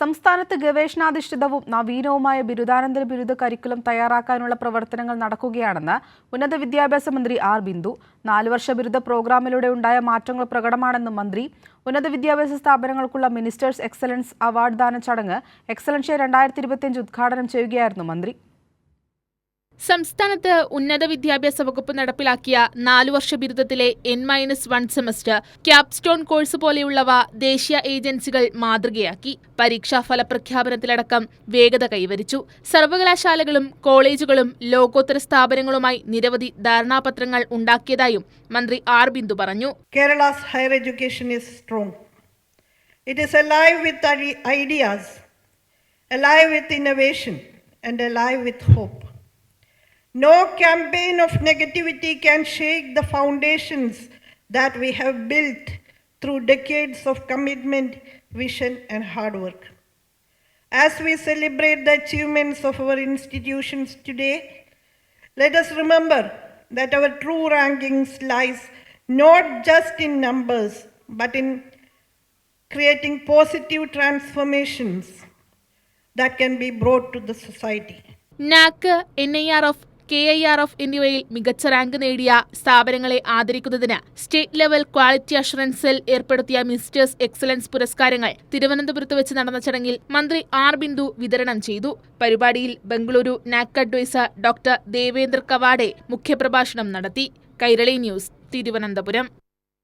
സംസ്ഥാനത്ത് ഗവേഷണാധിഷ്ഠിതവും നവീനവുമായ ബിരുദാനന്തര ബിരുദ കരിക്കുലം തയ്യാറാക്കാനുള്ള പ്രവർത്തനങ്ങൾ നടക്കുകയാണെന്ന് ഉന്നത വിദ്യാഭ്യാസ മന്ത്രി ആർ ബിന്ദു നാല് വർഷ ബിരുദ പ്രോഗ്രാമിലൂടെ ഉണ്ടായ മാറ്റങ്ങൾ പ്രകടമാണെന്നും മന്ത്രി ഉന്നത വിദ്യാഭ്യാസ സ്ഥാപനങ്ങൾക്കുള്ള മിനിസ്റ്റേഴ്സ് എക്സലൻസ് അവാർഡ് ദാന ചടങ്ങ് എക്സലൻഷ്യ രണ്ടായിരത്തി ഇരുപത്തിയഞ്ച് ഉദ്ഘാടനം ചെയ്യുകയായിരുന്നു മന്ത്രി. സംസ്ഥാനത്ത് ഉന്നത വിദ്യാഭ്യാസ വകുപ്പ് നടപ്പിലാക്കിയ നാലു വർഷ ബിരുദത്തിലെ N minus one semester capstone course പോലെയുള്ളവ ദേശീയ ഏജൻസികൾ മാതൃകയാക്കി. പരീക്ഷാ ഫലപ്രഖ്യാപനത്തിലടക്കം വേഗത കൈവരിച്ചു. സർവകലാശാലകളും കോളേജുകളും ലോകോത്തര സ്ഥാപനങ്ങളുമായി നിരവധി ധാരണാപത്രങ്ങൾ ഉണ്ടാക്കിയതായും മന്ത്രി ആർ ബിന്ദു പറഞ്ഞു. Kerala higher education is strong it is alive with ideas alive with innovation and alive with hope. No campaign of negativity can shake the foundations that we have built through decades of commitment, vision, and hard work. As we celebrate the achievements of our institutions today, let us remember that our true rankings lies not just in numbers, but in creating positive transformations that can be brought to the society. NAC NAR of K I R F എന്നിവയിൽ മികച്ച rank നേടിയ സ്ഥാപനങ്ങളെ ആദരിക്കുന്നതിന് state level quality assurance cell ഏർപ്പെടുത്തിയ മിസ്റ്റേഴ്സ് excellence പുരസ്കാരങ്ങൾ തിരുവനന്തപുരത്ത് വെച്ച് നടന്ന ചടങ്ങിൽ മന്ത്രി ആർ ബിന്ദു വിതരണം ചെയ്തു. പരിപാടിയിൽ Bengaluru NAAC adviser doctor Devendra Kawade മുഖ്യപ്രഭാഷണം നടത്തി. കൈരളി ന്യൂസ് തിരുവനന്തപുരം.